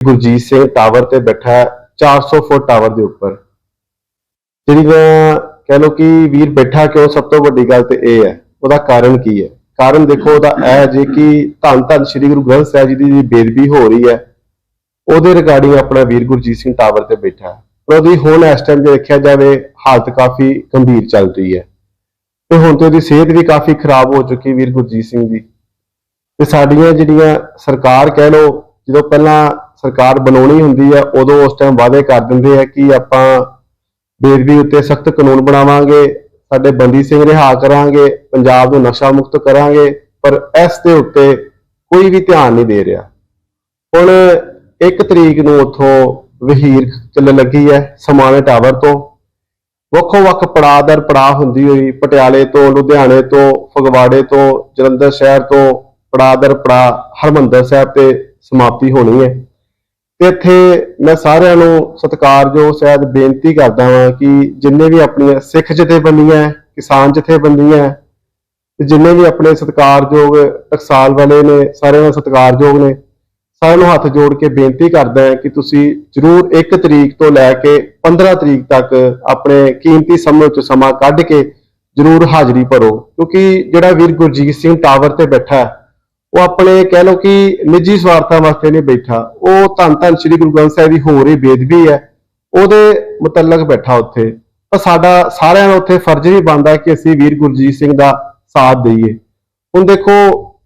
Gurjeet Singh tower ਤੇ ਬੈਠਾ ਹੈ 400 ਫੁੱਟ ਟਾਵਰ ਦੇ ਉੱਪਰ। ਜਿਹੜੀਆਂ ਕਹਿ ਲਓ ਕਿ ਵੀਰ ਬੈਠਾ ਕਿਉਂ, ਸਭ ਤੋਂ ਵੱਡੀ ਗੱਲ ਤੇ ਇਹ ਹੈ, ਉਹਦਾ ਕਾਰਨ ਕੀ ਹੈ? ਕਾਰਨ ਦੇਖੋ, ਉਹਦਾ ਇਹ ਹੈ ਕਿ ਧੰਨ ਧੰਨ ਸ੍ਰੀ ਗੁਰੂ ਗ੍ਰੰਥ ਸਾਹਿਬ ਜੀ ਦੀ ਬੇਦਬੀ ਹੋ ਰਹੀ ਹੈ, ਉਹਦੇ ਰਿਗਾਰਡਿੰਗ ਆਪਣਾ ਵੀਰ ਗੁਰਜੀਤ ਸਿੰਘ ਟਾਵਰ ਤੇ ਬੈਠਾ ਪਰ ਉਹਦੀ ਹੁਣ ਇਸ ਟਾਈਮ ਜੇ ਦੇਖਿਆ ਜਾਵੇ, ਹਾਲਤ ਕਾਫੀ ਗੰਭੀਰ ਚੱਲ ਰਹੀ ਹੈ। ਤੇ ਹੁਣ ਤੇ ਉਹਦੀ ਸਿਹਤ ਵੀ ਕਾਫੀ ਖਰਾਬ ਹੋ ਚੁੱਕੀ ਵੀਰ ਗੁਰਜੀਤ ਸਿੰਘ ਦੀ। ਤੇ ਸਾਡੀਆਂ ਜਿਹੜੀਆਂ ਸਰਕਾਰ ਕਹਿ ਲਓ, ਜਦੋਂ ਪਹਿਲਾਂ ਸਰਕਾਰ ਬਣਾਉਣੀ ਹੁੰਦੀ ਹੈ ਉਦੋਂ ਉਸ ਟਾਈਮ ਵਾਅਦੇ ਕਰ ਦਿੰਦੇ ਆ ਕਿ ਆਪਾਂ ਬੇਦਬੀ ਉੱਤੇ ਸਖਤ ਕਾਨੂੰਨ ਬਣਾਵਾਂਗੇ, ਸਾਡੇ ਬੰਦੀ ਸਿੰਘ ਰਿਹਾ ਕਰਾਂਗੇ, ਪੰਜਾਬ ਨੂੰ ਨਸ਼ਾ ਮੁਕਤ ਕਰਾਂਗੇ, ਪਰ ਇਸ ਦੇ ਉੱਤੇ ਕੋਈ ਵੀ ਧਿਆਨ ਨਹੀਂ ਦੇ ਰਿਹਾ। ਹੁਣ 1 ਤਰੀਕ ਨੂੰ ਉੱਥੋਂ ਵਹੀਰ ਚੱਲਣ ਲੱਗੀ ਹੈ, ਸਮਾਣੇ ਟਾਵਰ ਤੋਂ। ਵੱਖੋ ਵੱਖ ਪੜਾਅ ਦਰ ਪੜਾਅ ਹੁੰਦੀ ਹੋਈ, ਪਟਿਆਲੇ ਤੋਂ, ਲੁਧਿਆਣੇ ਤੋਂ, ਫਗਵਾੜੇ ਤੋਂ, ਜਲੰਧਰ ਸ਼ਹਿਰ ਤੋਂ ਪੜਾਅ ਦਰ ਪੜਾਅ ਹਰਮੰਦਰ ਸਾਹਿਬ ਤੇ ਸਮਾਪਤੀ ਹੋਣੀ ਹੈ। ਤੇ ਇੱਥੇ ਮੈਂ ਸਾਰਿਆਂ ਨੂੰ ਸਤਿਕਾਰਯੋਗ ਸ਼ਾਇਦ ਬੇਨਤੀ ਕਰਦਾ ਹਾਂ ਕਿ ਜਿੰਨੇ ਵੀ ਆਪਣੀਆਂ ਸਿੱਖ ਜਥੇਬੰਦੀਆਂ ਕਿਸਾਨ ਜਥੇਬੰਦੀਆਂ ਤੇ ਜਿੰਨੇ ਵੀ ਆਪਣੇ ਸਤਿਕਾਰਯੋਗ ਟਕਸਾਲ ਵਾਲੇ ਨੇ, ਸਾਰਿਆਂ ਦਾ ਸਤਿਕਾਰਯੋਗ ਨੇ, ਸਾਰਿਆਂ ਨੂੰ ਹੱਥ ਜੋੜ ਕੇ ਬੇਨਤੀ ਕਰਦਾ ਹਾਂ ਕਿ ਤੁਸੀਂ ਜਰੂਰ 1 ਤਰੀਕ ਤੋਂ ਲੈ ਕੇ 15 ਤਰੀਕ ਤੱਕ ਆਪਣੇ ਕੀਮਤੀ ਸਮੇਂ ਵਿੱਚ ਸਮਾਂ ਕੱਢ ਕੇ ਜਰੂਰ ਹਾਜ਼ਰੀ ਭਰੋ, ਕਿਉਂਕਿ ਜਿਹੜਾ ਵੀਰ ਗੁਰਜੀਤ ਸਿੰਘ ਟਾਵਰ ਤੇ ਬੈਠਾ ਹੈ ਉਹ ਆਪਣੇ ਕਹਿ ਲਓ ਕਿ ਨਿੱਜੀ ਸਵਾਰਥਾਂ ਵਾਸਤੇ ਨਹੀਂ ਬੈਠਾ। ਉਹ ਧੰਨ ਧੰਨ ਸ੍ਰੀ ਗੁਰੂ ਗ੍ਰੰਥ ਸਾਹਿਬ ਦੀ ਹੋਰ ਹੀ ਬੇਦਬੀ ਹੈ। ਉਹਦੇ ਮੁਤਲਕ ਬੈਠਾ ਉੱਥੇ। ਪਰ ਸਾਡਾ ਸਾਰਿਆਂ ਦਾ ਉੱਥੇ ਫਰਜ਼ ਵੀ ਬਣਦਾ ਕਿ ਅਸੀਂ ਵੀਰ ਗੁਰਜੀਤ ਸਿੰਘ ਦਾ ਸਾਥ ਦਈਏ। ਹੁਣ ਦੇਖੋ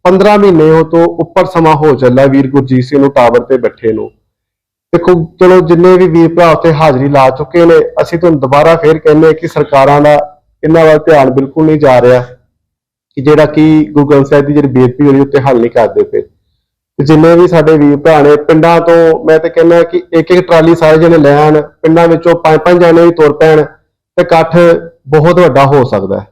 15 ਮਹੀਨੇ ਉਹ ਤੋਂ ਉੱਪਰ ਸਮਾਂ ਹੋ ਚੱਲਾ ਵੀਰ ਗੁਰਜੀਤ ਸਿੰਘ ਨੂੰ ਟਾਵਰ ਤੇ ਬੈਠੇ ਨੂੰ। ਦੇਖੋ, ਚਲੋ ਜਿੰਨੇ ਵੀ ਵੀਰ ਭਰਾ ਉੱਥੇ ਹਾਜ਼ਰੀ ਲਾ ਚੁੱਕੇ ਨੇ, ਅਸੀਂ ਤੁਹਾਨੂੰ ਦੁਬਾਰਾ ਫੇਰ ਕਹਿੰਦੇ ਕਿ ਸਰਕਾਰਾਂ ਦਾ ਇਹਨਾਂ ਵੱਲ ਧਿਆਨ ਬਿਲਕੁਲ ਨਹੀਂ ਜਾ ਰਿਹਾ। ਕਿ ਜਿਹੜਾ ਕਿ ਗੁਰੂ ਗ੍ਰੰਥ ਸਾਹਿਬ ਦੀ ਜਿਹੜੀ ਬੇਦਬੀ ਹੋਈ ਉੱਤੇ ਹੱਲ ਨਹੀਂ ਕਰਦੇ ਪਏ। ਤੇ ਜਿੰਨੇ ਵੀ ਸਾਡੇ ਵੀਰ ਭਰਾ ਨੇ ਪਿੰਡਾਂ ਤੋਂ ਮੈਂ ਤੇ ਕਹਿੰਦਾ ਕਿ ਇੱਕ ਇੱਕ ਟਰਾਲੀ ਸਾਰੇ ਜਣੇ ਲੈਣ ਪਿੰਡਾਂ ਵਿੱਚੋਂ ਪੰਜ ਪੰਜ ਜਣੇ ਵੀ ਤੁਰ ਪੈਣ ਤੇ ਇਕੱਠ ਬਹੁਤ ਵੱਡਾ ਹੋ ਸਕਦਾ ਹੈ।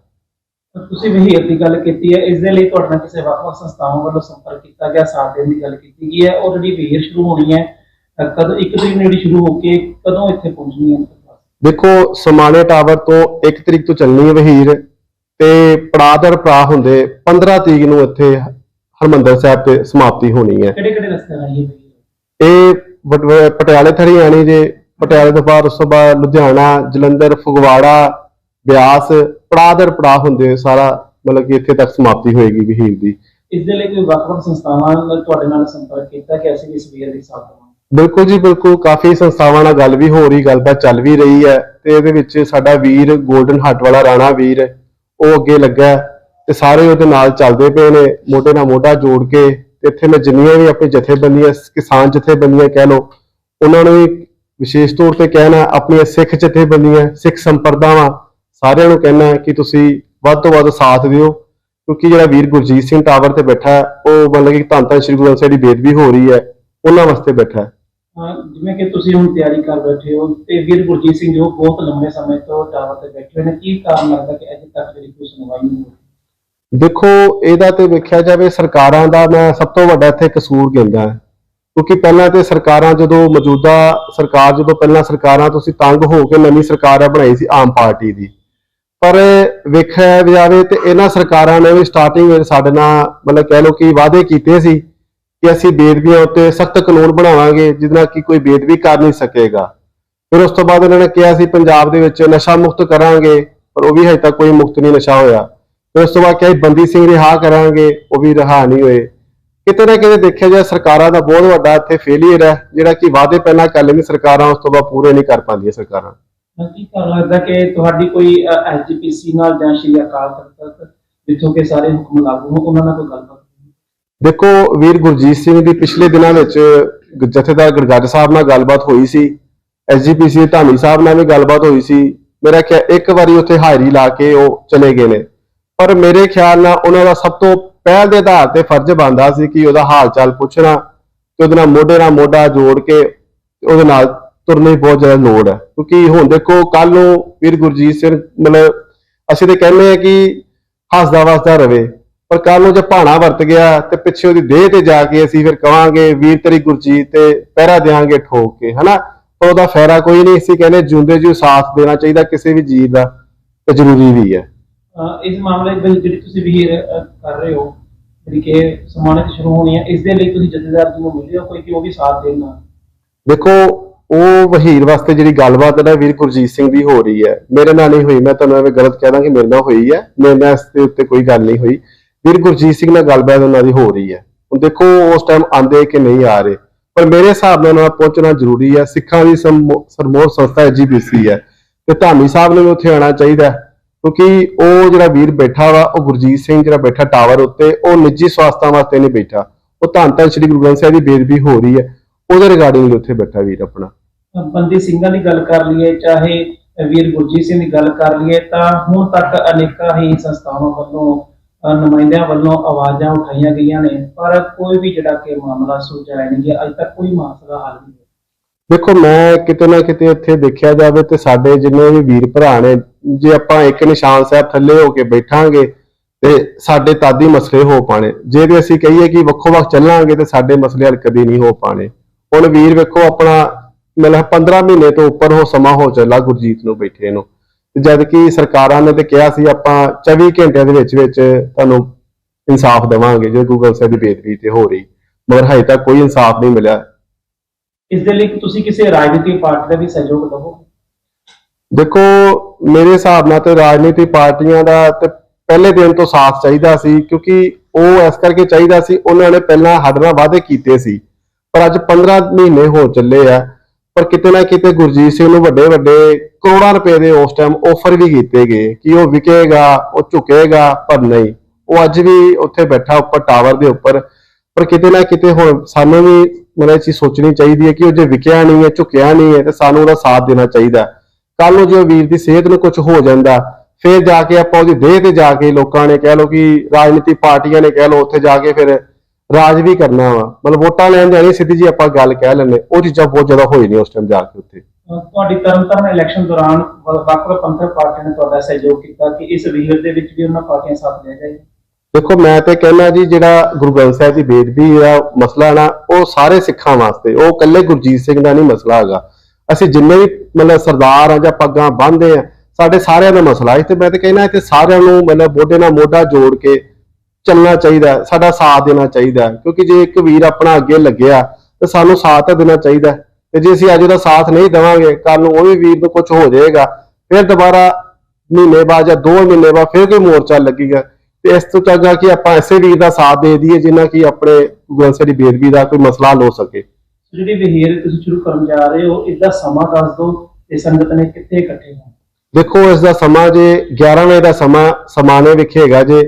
ਤੁਸੀਂ ਵਹੀਰ ਦੀ ਗੱਲ ਕੀਤੀ ਹੈ ਇਸ ਦੇ ਲਈ ਤੁਹਾਡੇ ਨਾਲ ਕਿਸੇ ਵੱਖ-ਵੱਖ ਸੰਸਥਾਵਾਂ ਵੱਲੋਂ ਸੰਪਰਕ ਕੀਤਾ ਗਿਆ ਸਾਥ ਦੇਣ ਦੀ ਗੱਲ ਕੀਤੀ ਗਈ ਹੈ ਔਰ ਜਿਹੜੀ ਵਹੀਰ ਸ਼ੁਰੂ ਹੋਣੀ ਹੈ ਕਦੋਂ ਇੱਕ ਤਰੀਕ ਨੂੰ ਜਿਹੜੀ ਸ਼ੁਰੂ ਹੋ ਕੇ ਕਦੋਂ ਇੱਥੇ ਪਹੁੰਚਣੀ ਹੈ? ਦੇਖੋ ਸਮਾਣੇ ਟਾਵਰ ਤੋਂ 1 ਤਰੀਕ ਤੋਂ ਚੱਲਣੀ ਹੈ ਵਹੀਰ ਤੇ ਪੜਾਦਰ ਪੜਾ ਹੁੰਦੇ 15 ਤਰੀਕ ਨੂੰ ਇੱਥੇ ਹਰਮੰਦਰ ਸਾਹਿਬ ਤੇ ਸਮਾਪਤੀ ਹੋਣੀ ਹੈ। ਕਿਹੜੇ ਕਿਹੜੇ ਰਸਤੇ ਵਹੀਰ ਇਹ ਵ- ਪਟਿਆਲੇ ਥੜੀ ਆਣੀ ਜੇ। ਪਟਿਆਲੇ ਤੋਂ ਬਾਅਦ ਉਸ ਤੋਂ ਬਾਅਦ ਲੁਧਿਆਣਾ ਜਲੰਧਰ ਫਗਵਾੜਾ ਬਿਆਸ ਪੜਾਦਰ ਪੜਾ ਹੁੰਦੇ ਹੋਏ ਸਾਰਾ ਮਤਲਬ ਕਿ ਇੱਥੇ ਤੱਕ ਸਮਾਪਤੀ ਹੋਏਗੀ ਵਹੀਰ ਦੀ। ਇਸ ਦੇ ਲਈ ਕੋਈ ਵੱਖ-ਵੱਖ ਸੰਸਥਾਵਾਂ ਨਾਲ ਤੁਹਾਡੇ ਨਾਲ ਸੰਪਰਕ ਕੀਤਾ ਕਿ ਅਸੀਂ ਵੀ ਇਸ ਵਹੀਰ ਦੀ ਸਾਥ ਦੇਵਾਂਗੇ? ਬਿਲਕੁਲ ਜੀ ਬਿਲਕੁਲ। ਕਾਫੀ ਸੰਸਥਾਵਾਂ ਨਾਲ ਗੱਲ ਵੀ ਹੋ ਰਹੀ ਗੱਲਬਾਤ ਚੱਲ ਵੀ ਰਹੀ ਹੈ ਤੇ ਇਹਦੇ ਵਿੱਚ ਸਾਡਾ ਵੀਰ 골ਡਨ ਹੱਟ ਵਾਲਾ ਰਾਣਾ ਵੀਰ ਉਹ ਅੱਗੇ ਲੱਗਾ ਤੇ ਸਾਰੇ ਉਹਦੇ ਨਾਲ ਚੱਲਦੇ ਪਏ ਨੇ, ਮੋਢੇ ਨਾਲ ਮੋਢਾ ਜੋੜ ਕੇ ਇੱਥੇ ਮੈਂ ਜਿੰਨੀਆਂ ਵੀ ਆਪਣੀ ਜਥੇਬੰਦੀਆਂ, ਕਿਸਾਨ ਜਥੇਬੰਦੀਆਂ ਕਹਿ ਲਓ, ਉਹਨਾਂ ਨੂੰ ਵਿਸ਼ੇਸ਼ ਤੌਰ ਤੇ ਕਹਿਣਾ, ਆਪਣੀਆਂ ਸਿੱਖ ਜਥੇਬੰਦੀਆਂ, ਸਿੱਖ ਸੰਪਰਦਾਵਾਂ, ਸਾਰਿਆਂ ਨੂੰ ਕਹਿਣਾ ਕਿ ਤੁਸੀਂ ਵੱਧ ਤੋਂ ਵੱਧ ਸਾਥ ਦਿਓ, ਕਿਉਂਕਿ ਜਿਹੜਾ ਵੀਰ ਗੁਰਜੀਤ ਸਿੰਘ ਟਾਵਰ ਤੇ ਬੈਠਾ, ਉਹ ਮਤਲਬ ਕਿ ਧੰਨ ਧੰਨ ਸ੍ਰੀ ਗੁਰੂ ਗ੍ਰੰਥ ਸਾਹਿਬ ਦੀ ਬੇਦਬੀ ਹੋ ਰਹੀ ਹੈ, ਉਹਨਾਂ ਵਾਸਤੇ ਬੈਠਾ ਜਿਵੇਂ ਕਿ ਤੁਸੀਂ ਹੁਣ ਤਿਆਰੀ ਕਰ ਬੈਠੇ ਹੋ, ਤੇ ਵੀਰ ਗੁਰਜੀਤ ਸਿੰਘ ਜੋ ਬਹੁਤ ਲੰਮੇ ਸਮੇਂ ਤੋਂ ਟਾਵਰ ਤੇ ਬੈਠੇ ਹੋਏ ਨੇ, ਕੀ ਕਾਰਨ ਲੱਗਦਾ ਕਿ ਤੱਕ ਜਿਹੜੀ ਕੋਈ ਸੁਣਵਾਈ ਨਹੀਂ ਹੋਈ ਦੇਖੋ, ਇਹਦਾ ਤੇ ਵੇਖਿਆ ਜਾਵੇ ਸਰਕਾਰਾਂ ਦਾ ਮੈਂ ਸਭ ਤੋਂ ਵੱਡਾ ਇੱਥੇ ਕਸੂਰ ਗਿਣਦਾ ਹਾਂ। ਕਿਉਂਕਿ ਪਹਿਲਾਂ ਤੇ ਸਰਕਾਰਾਂ ਜਦੋਂ ਮੌਜੂਦਾ ਸਰਕਾਰ, ਜਦੋਂ ਪਹਿਲਾਂ ਸਰਕਾਰਾਂ ਤੁਸੀਂ ਤੰਗ ਹੋ ਕੇ ਨਵੀਂ ਸਰਕਾਰ ਬਣਾਈ ਸੀ ਆਮ ਪਾਰਟੀ ਦੀ। ਪਰ ਵੇਖਿਆ ਜਾਵੇ ਤੇ ਇਹਨਾਂ ਸਰਕਾਰਾਂ ਨੇ ਵੀ ਸਟਾਰਟਿੰਗ ਵਿੱਚ ਸਾਡੇ ਨਾਲ ਮਤਲਬ ਕਹਿ ਲਓ ਕਿ ਵਾਅਦੇ ਕੀਤੇ ਸੀ ਕਿ ਅਸੀਂ ਬੇਦਬੀਆਂ ਉੱਤੇ ਸਖਤ ਕਾਨੂੰਨ ਬਣਾਵਾਂਗੇ ਜਿਹਦੇ ਨਾਲ ਕਿ ਕੋਈ ਬੇਦਬੀ ਕਰ ਨਹੀਂ ਸਕੇਗਾ। ਫਿਰ ਉਸ ਤੋਂ ਬਾਅਦ ਇਹਨਾਂ ਨੇ ਕਿਹਾ ਸੀ, ਪੰਜਾਬ ਦੇ ਵਿੱਚ ਨਸ਼ਾ ਮੁਕਤ ਕਰਾਂਗੇ। ਪਰ ਉਹ ਵੀ ਹਜੇ ਤੱਕ ਕੋਈ ਮੁਕਤ ਨਹੀਂ ਨਸ਼ਾ ਹੋਇਆ। ਫਿਰ ਉਸ ਤੋਂ ਬਾਅਦ ਕਿਹਾ ਬੰਦੀ ਸਿੰਘ ਰਿਹਾ ਕਰਾਂਗੇ ਉਹ ਵੀ ਰਿਹਾ ਨਹੀਂ ਹੋਏ। ਕਿਤੇ ਨਾ ਕਿਤੇ ਦੇਖਿਆ ਜਾਏ ਸਰਕਾਰਾਂ ਦਾ ਬਹੁਤ ਵੱਡਾ ਇੱਥੇ ਫੇਲਿਅਰ ਹੈ ਜਿਹੜਾ ਕਿ ਵਾਅਦੇ ਪਹਿਲਾਂ ਕਰ ਲੈਂਦੀ ਸਰਕਾਰਾਂ ਉਸ ਤੋਂ ਬਾਅਦ ਪੂਰੇ ਨਹੀਂ ਕਰ ਪਾਉਂਦੀਆਂ ਸਰਕਾਰਾਂ। ਕੀ ਕਾਰਨ ਲੱਗਦਾ ਕਿ ਤੁਹਾਡੀ ਕੋਈ ਐਸਜੀਪੀਸੀ ਨਾਲ ਜਾਂ ਸ਼੍ਰੀ ਅਕਾਲ ਤਖਤ ਜਿੱਥੋਂ ਕਿ ਸਾਰੇ ਹੁਕਮ ਲਾਗੂ ਹੋ ਉਹਨਾਂ ਨਾਲ ਕੋਈ ਗੱਲਬਾਤ? ਦੇਖੋ ਵੀਰ ਗੁਰਜੀਤ ਸਿੰਘ ਦੀ ਪਿਛਲੇ ਦਿਨਾਂ ਵਿੱਚ ਜਥੇਦਾਰ ਗੜਗੱਜ ਸਾਹਿਬ ਨਾਲ ਗੱਲਬਾਤ ਹੋਈ ਸੀ ਐਸਜੀਪੀਸੀ ਧਾਮੀ ਸਾਹਿਬ ਨਾਲ ਵੀ ਗੱਲਬਾਤ ਹੋਈ ਸੀ। ਮੇਰਾ ਖਿਆਲ ਇੱਕ ਵਾਰੀ ਉੱਥੇ ਹਾਜ਼ਰੀ ਲਾ ਕੇ ਉਹ ਚਲੇ ਗਏ ਨੇ। ਪਰ ਮੇਰੇ ਖਿਆਲ ਨਾਲ ਉਹਨਾਂ ਦਾ ਸਭ ਤੋਂ ਪਹਿਲ ਦੇ ਆਧਾਰ ਤੇ ਫਰਜ਼ ਬਣਦਾ ਸੀ ਕਿ ਉਹਦਾ ਹਾਲ ਚਾਲ ਪੁੱਛਣਾ ਤੇ ਉਹਦੇ ਨਾਲ ਮੋਢੇ ਨਾਲ ਮੋਢਾ ਜੋੜ ਕੇ ਉਹਦੇ ਨਾਲ ਤੁਰਨੇ ਦੀ ਬਹੁਤ ਜ਼ਿਆਦਾ ਲੋੜ ਹੈ। ਕਿਉਂਕਿ ਹੁਣ ਦੇਖੋ ਕੱਲ ਨੂੰ ਵੀਰ ਗੁਰਜੀਤ ਸਿੰਘ ਮਤਲਬ ਅਸੀਂ ਤੇ ਕਹਿੰਦੇ ਆ ਕਿ ਹੱਸਦਾ ਵਸਦਾ ਰਵੇ, ਪਰ ਕੱਲ ਨੂੰ ਜੇ ਭਾਣਾ ਵਰਤ ਗਿਆ ਤੇ ਪਿੱਛੇ ਉਹਦੀ ਦੇਹ ਤੇ ਜਾ ਕੇ ਅਸੀਂ ਫਿਰ ਕਵਾਂਗੇ, ਵੀਰ ਤੇਰੀ ਗੁਰਜੀਤ ਤੇ ਪਹਿਰਾ ਦੇਾਂਗੇ ਠੋਕ ਕੇ ਹਨਾ? ਪਰ ਉਹਦਾ ਫਾਇਦਾ ਕੋਈ ਨਹੀਂ ਅਸੀਂ ਕਹਿੰਦੇ ਜਿਉਂਦੇ ਜੀ ਸਾਥ ਦੇਣਾ ਚਾਹੀਦਾ ਕਿਸੇ ਵੀ ਜੀਵ ਦਾ ਤੇ ਜ਼ਰੂਰੀ ਵੀ ਹੈ। ਅਹ ਇਸ ਮਾਮਲੇ ਵਿੱਚ ਜਿਹੜੀ ਤੁਸੀਂ ਵਹੀਰ ਕਰ ਰਹੇ ਹੋ ਜਿਹੜੀ ਕਿ ਸਮਾਨਤ ਸ਼ੁਰੂ ਹੋਣੀ ਹੈ ਇਸ ਦੇ ਲਈ ਤੁਸੀਂ ਜਥੇਦਾਰ ਜੀ ਨੂੰ ਮਿਲੇ ਹੋ ਕੋਈ ਕਿ ਉਹ ਵੀ ਸਾਥ ਦੇਣਾ ਦੇਖੋ ਉਹ ਵਹੀਰ ਵਾਸਤੇ ਜਿਹੜੀ ਗੱਲਬਾਤ ਹੈ ਨਾ ਵੀਰ ਗੁਰਜੀਤ ਸਿੰਘ ਦੀ ਹੋ ਰਹੀ ਹੈ। ਮੇਰੇ ਨਾਲ ਨਹੀਂ ਹੋਈ ਮੈਂ ਤੁਹਾਨੂੰ ਐਵੇਂ ਗਲਤ ਕਹਿ ਦਾਂ ਕਿ ਮੇਰੇ ਨਾਲ ਹੋਈ ਹੈ। ਮੇਰੇ ਨਾਲ ਇਸ ਦੇ ਉੱਤੇ ਕੋਈ ਗੱਲ ਨਹੀਂ ਹੋਈ। ਵੀਰ ਗੁਰਜੀਤ ਸਿੰਘ ਨਾਲ ਗੱਲਬਾਤ ਉਹਨਾਂ ਦੀ ਹੋ ਰਹੀ ਹੈ। ਹੁਣ ਦੇਖੋ ਉਸ ਟਾਈਮ ਆਂਦੇ ਕਿ ਨਹੀਂ ਆ ਰਹੇ। ਪਰ ਮੇਰੇ ਹਿਸਾਬ ਨਾਲ ਉਹਨਾਂ ਪਹੁੰਚਣਾ ਜ਼ਰੂਰੀ ਹੈ। ਸਿੱਖਾਂ ਦੀ ਸਰਮੋਰ ਸੰਸਥਾ ਐਜੀਪੀਸੀ ਹੈ ਤੇ ਧਾਮੀ ਸਾਹਿਬ ਨੂੰ ਉੱਥੇ ਆਉਣਾ ਚਾਹੀਦਾ ਕਿਉਂਕਿ ਉਹ ਜਿਹੜਾ ਵੀਰ ਬੈਠਾ ਵਾ, ਉਹ ਗੁਰਜੀਤ ਸਿੰਘ ਜਿਹੜਾ ਬੈਠਾ ਟਾਵਰ ਉੱਤੇ, ਉਹ ਨਿੱਜੀ ਸਵਾਸਥਾਂ ਵਾਸਤੇ ਨਹੀਂ ਬੈਠਾ। ਉਹ ਧੰਨ ਧੰਨ ਸ੍ਰੀ ਗੁਰੂ ਗ੍ਰੰਥ ਸਾਹਿਬ ਦੀ ਬੇਦਬੀ ਹੋ ਰਹੀ ਹੈ। ਉਹਦੇ ਰਿਗਾਰਡਿੰਗ ਉੱਥੇ ਬੈਠਾ ਵੀਰ ਆਪਣਾ। ਬੰਦੀ ਸਿੰਘਾਂ ਦੀ ਗੱਲ ਕਰ ਲਈਏ, ਚਾਹੇ ਵੀਰ ਗੁਰਜੀਤ ਸਿੰਘ ਦੀ ਗੱਲ ਕਰ ਲਈਏ, ਤਾਂ ਹੁਣ ਤੱਕ ਅਨੇਕਾਂ ਹੀ ਸੰਸਥਾਵਾਂ ਵੱਲੋਂ ਨੁਮਾਇੰਦਿਆਂ ਵੱਲੋਂ ਆਵਾਜ਼ਾਂ ਉਠਾਈਆਂ ਗਈਆਂ ਨੇ, ਪਰ ਕੋਈ ਵੀ ਜਿਹੜਾ ਕਿ ਮਾਮਲਾ ਸੁਲਝਾਇਆ ਨਹੀਂ ਗਿਆ ਅਜੇ ਤੱਕ ਕੋਈ ਮਸਲਾ ਹੱਲ ਨਹੀਂ ਹੋਇਆ। ਦੇਖੋ, ਮੈਂ ਕਿਤੇ ਨਾ ਕਿਤੇ ਇੱਥੇ ਦੇਖਿਆ ਜਾਵੇ ਤੇ ਸਾਡੇ ਜਿੰਨੇ ਵੀ ਵੀਰ ਭਰਾ ਨੇ, ਜੇ ਆਪਾਂ ਇੱਕ ਨਿਸ਼ਾਨ ਸਾਹਿਬ ਥੱਲੇ ਹੋ ਕੇ ਬੈਠਾਂਗੇ ਤੇ ਸਾਡੇ ਤਾਦੀ ਮਸਲੇ ਹੋ ਪਾਣੇ ਜੇ ਤੇ ਅਸੀਂ ਕਹੀਏ ਕਿ ਵੱਖੋ ਵੱਖ ਚੱਲਾਂਗੇ ਤੇ ਸਾਡੇ ਮਸਲੇ ਹੱਲ ਕਦੀ ਨਹੀਂ ਹੋ ਪਾਣੇ ਹੁਣ ਵੀਰ ਵੇਖੋ, ਆਪਣਾ ਮਤਲਬ 15 ਮਹੀਨੇ ਤੋਂ ਉੱਪਰ ਹੋ ਸਮਾਂ ਹੋ ਚੱਲਾ ਗੁਰਜੀਤ ਨੂੰ ਬੈਠੇ ਨੂੰ। ਤੇ ਜਦ ਕਿ ਸਰਕਾਰਾਂ ਨੇ ਤੇ ਕਿਹਾ ਸੀ ਆਪਾਂ 24 ਘੰਟਿਆਂ ਦੇ ਵਿੱਚ ਵਿੱਚ ਤੁਹਾਨੂੰ ਇਨਸਾਫ ਦੇਵਾਂਗੇ ਜੇ ਗੂਗਲ ਸਾਹਿਬ ਦੀ ਬੇਦਬੀ ਤੇ ਹੋ ਰਹੀ ਮਗਰ ਹਜੇ ਤੱਕ ਕੋਈ ਇਨਸਾਫ ਨਹੀਂ ਮਿਲਿਆ। ਇਸ ਦੇ ਲਈ ਤੁਸੀਂ ਕਿਸੇ ਰਾਜਨੀਤਿਕ ਪਾਰਟੀ ਦਾ ਵੀ ਸਹਿਯੋਗ ਲਵੋਗੇ ਦੇਖੋ ਮੇਰੇ ਹਿਸਾਬ ਨਾਲ ਤੇ ਰਾਜਨੀਤੀ ਪਾਰਟੀਆਂ ਦਾ ਤੇ ਪਹਿਲੇ ਦਿਨ ਤੋਂ ਸਾਥ ਚਾਹੀਦਾ ਸੀ ਕਿਉਂਕਿ ਉਹ ਇਸ ਕਰਕੇ ਚਾਹੀਦਾ ਸੀ ਉਹਨਾਂ ਨੇ ਪਹਿਲਾਂ ਸਾਡੇ ਨਾਲ ਵਾਅਦੇ ਕੀਤੇ ਸੀ। ਪਰ ਅੱਜ 15 ਮਹੀਨੇ ਹੋ ਚੱਲੇ ਆ ਪਰ ਕਿਤੇ ਨਾ ਕਿਤੇ ਗੁਰਜੀਤ ਸਿੰਘ ਨੂੰ ਵੱਡੇ ਵੱਡੇ ਕਰੋੜਾਂ ਰੁਪਏ ਦੇ ਉਸ ਟਾਈਮ ਆਫਰ ਵੀ ਕੀਤੇ ਗਏ ਕਿ ਉਹ ਵਿਕੇਗਾ, ਉਹ ਝੁਕੇਗਾ, ਪਰ ਨਹੀਂ। ਉਹ ਅੱਜ ਵੀ ਉੱਥੇ ਬੈਠਾ ਉੱਪਰ ਟਾਵਰ ਦੇ ਉੱਪਰ। ਪਰ ਕਿਤੇ ਨਾ ਕਿਤੇ ਹੁਣ ਸਾਨੂੰ ਵੀ ਮਤਲਬ ਚੀਜ਼ ਸੋਚਣੀ ਚਾਹੀਦੀ ਹੈ ਕਿ ਉਹ ਜੇ ਵਿਕਿਆ ਨਹੀਂ ਹੈ, ਝੁਕਿਆ ਨਹੀਂ ਹੈ, ਤੇ ਸਾਨੂੰ ਉਹਦਾ ਸਾਥ ਦੇਣਾ ਚਾਹੀਦਾ ਕੱਲ ਨੂੰ ਜੇ ਉਹ ਵੀਰ ਦੀ ਸਿਹਤ ਨੂੰ ਕੁਝ ਹੋ ਜਾਂਦਾ, ਫਿਰ ਜਾ ਕੇ ਆਪਾਂ ਉਹਦੀ ਦੇਹ ਤੇ ਜਾ ਕੇ ਲੋਕਾਂ ਨੇ ਕਹਿ ਲਓ ਕਿ ਰਾਜਨੀਤੀ ਪਾਰਟੀਆਂ ਨੇ ਕਹਿ ਲਓ, ਉੱਥੇ ਜਾ ਕੇ ਫਿਰ ਰਾਜ ਵੀ ਕਰਨਾ ਵਾ। ਮਤਲਬ ਵੋਟਾਂ ਲੈਣ ਜਾਣੀ ਸਿੱਧੀ ਜੀ ਆਪਾਂ ਗੱਲ ਕਹਿ ਲੈਂਦੇ ਉਹ ਚੀਜ਼ਾਂ ਬਹੁਤ ਜ਼ਿਆਦਾ ਹੋਈ ਨਹੀਂ ਉਸ ਟਾਈਮ ਜਾ ਕੇ ਉੱਥੇ। ਤੁਹਾਡੀ ਤਰਨਤਾਰਨ ਇਲੈਕਸ਼ਨ ਦੌਰਾਨ ਵੱਖ-ਵੱਖ ਪੰਥਕ ਪਾਰਟੀਆਂ ਨੇ ਤੁਹਾਡਾ ਸਹਿਯੋਗ ਕੀਤਾ ਕਿ ਇਸ ਵੀਰ ਦੇ ਵਿੱਚ ਵੀ ਉਹਨਾਂ ਪਾਰਟੀਆਂ ਸਾਥ ਲਿਆ ਜਾਏ। ਦੇਖੋ ਮੈਂ ਤੇ ਕਹਿੰਦਾ ਜੀ ਜਿਹੜਾ ਗੁਰੂ ਗ੍ਰੰਥ ਸਾਹਿਬ ਦੀ ਬੇਦਬੀ ਦਾ ਮਸਲਾ ਨਾ ਉਹ ਸਾਰੇ ਸਿੱਖਾਂ ਵਾਸਤੇ ਉਹ ਇਕੱਲੇ ਗੁਰਜੀਤ ਸਿੰਘ ਦਾ ਨਹੀਂ ਮਸਲਾ ਹੈਗਾ। ਅਸੀਂ ਜਿੰਨੇ ਵੀ ਮਤਲਬ ਸਰਦਾਰ ਆ ਜਾਂ ਪੱਗਾਂ ਬੰਨ੍ਹਦੇ ਆ ਸਾਡੇ ਸਾਰਿਆਂ ਦਾ ਮਸਲਾ ਹੈ। ਤੇ ਮੈਂ ਤੇ ਕਹਿੰਦਾ ਕਿ ਸਾਰਿਆਂ ਨੂੰ ਮਤਲਬ ਮੋਢੇ ਨਾਲ ਮੋਢਾ ਜੋੜ ਕੇ ਚੱਲਣਾ ਚਾਹੀਦਾ ਸਾਡਾ ਸਾਥ ਦੇਣਾ ਚਾਹੀਦਾ। ਕਿਉਂਕਿ ਜੇ ਇੱਕ ਵੀਰ ਆਪਣਾ ਅੱਗੇ ਲੱਗਿਆ ਤੇ ਸਾਨੂੰ ਸਾਥ ਤਾਂ ਦੇਣਾ ਚਾਹੀਦਾ। ਤੇ ਜੇ ਅਸੀਂ ਅੱਜ ਉਹਦਾ ਸਾਥ ਨਹੀਂ ਦੇਵਾਂਗੇ ਕੱਲ ਨੂੰ ਉਹ ਵੀ ਵੀਰ ਨੂੰ ਕੁਝ ਹੋ ਜਾਏਗਾ ਫਿਰ ਦੁਬਾਰਾ ਮਹੀਨੇ ਬਾਅਦ ਜਾਂ 2 ਮਹੀਨੇ ਬਾਅਦ ਫਿਰ ਕੋਈ ਮੋਰਚਾ ਲੱਗੇਗਾ ਤੇ ਇਸ ਤੋਂ ਚੰਗਾ ਕਿ ਆਪਾਂ ਐਸੇ ਵੀਰ ਦਾ ਸਾਥ ਦੇ ਦਈਏ ਜਿੰਨਾ ਕਿ ਆਪਣੇ ਗੁਰੰਸਰੀ ਦੀ ਬੇਦਬੀ ਦਾ ਕੋਈ ਮਸਲਾ ਹੋ ਸਕੇ ਜਿਹੜੀ ਵਹੀਰ ਤੁਸੀਂ ਸ਼ੁਰੂ ਕਰਨ ਜਾ ਰਹੇ ਹੋ ਇਸਦਾ ਸਮਾਂ ਦੱਸ ਦਿਓ ਤੇ ਸੰਗਤ ਨੇ ਕਿੱਥੇ ਇਕੱਠੇ ਹੋਣਾ ਦੇਖੋ ਇਸ ਦਾ ਸਮਾਂ ਜੇ 11 ਵਜੇ ਦਾ ਸਮਾਂ ਸਮਾਨੇ ਵਿਖੇ ਹੈਗਾ ਜੇ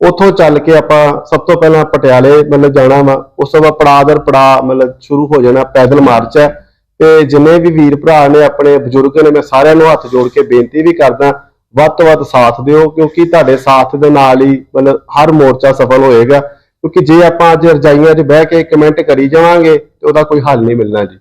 ਉੱਥੋਂ ਚੱਲ ਕੇ ਆਪਾਂ ਸਭ ਤੋਂ ਪਹਿਲਾਂ ਪਟਿਆਲੇ ਮਤਲਬ ਜਾਣਾ ਵਾ, ਉਸ ਤੋਂ ਬਾਅਦ ਪੜਾਅ ਦਰ ਪੜਾਅ ਮਤਲਬ ਸ਼ੁਰੂ ਹੋ ਜਾਣਾ, ਪੈਦਲ ਮਾਰਚ ਹੈ। ਤੇ ਜਿੰਨੇ ਵੀ ਵੀਰ ਭਰਾ ਨੇ, ਆਪਣੇ ਬਜ਼ੁਰਗ ਨੇ, ਮੈਂ ਸਾਰਿਆਂ ਨੂੰ ਹੱਥ ਜੋੜ ਕੇ ਬੇਨਤੀ ਵੀ ਕਰਦਾ, ਵੱਧ ਤੋਂ ਵੱਧ ਸਾਥ ਦਿਓ, ਕਿਉਂਕਿ ਤੁਹਾਡੇ ਸਾਥ ਦੇ ਨਾਲ ਹੀ ਮਤਲਬ ਹਰ ਮੋਰਚਾ ਸਫਲ ਹੋਏਗਾ। ਕਿਉਂਕਿ ਜੇ ਆਪਾਂ ਅੱਜ ਰਜਾਈਆਂ 'ਚ ਬਹਿ ਕੇ ਕਮੈਂਟ ਕਰੀ ਜਾਵਾਂਗੇ, ਤੇ ਉਹਦਾ ਕੋਈ ਹੱਲ ਨਹੀਂ ਮਿਲਣਾ ਜੀ।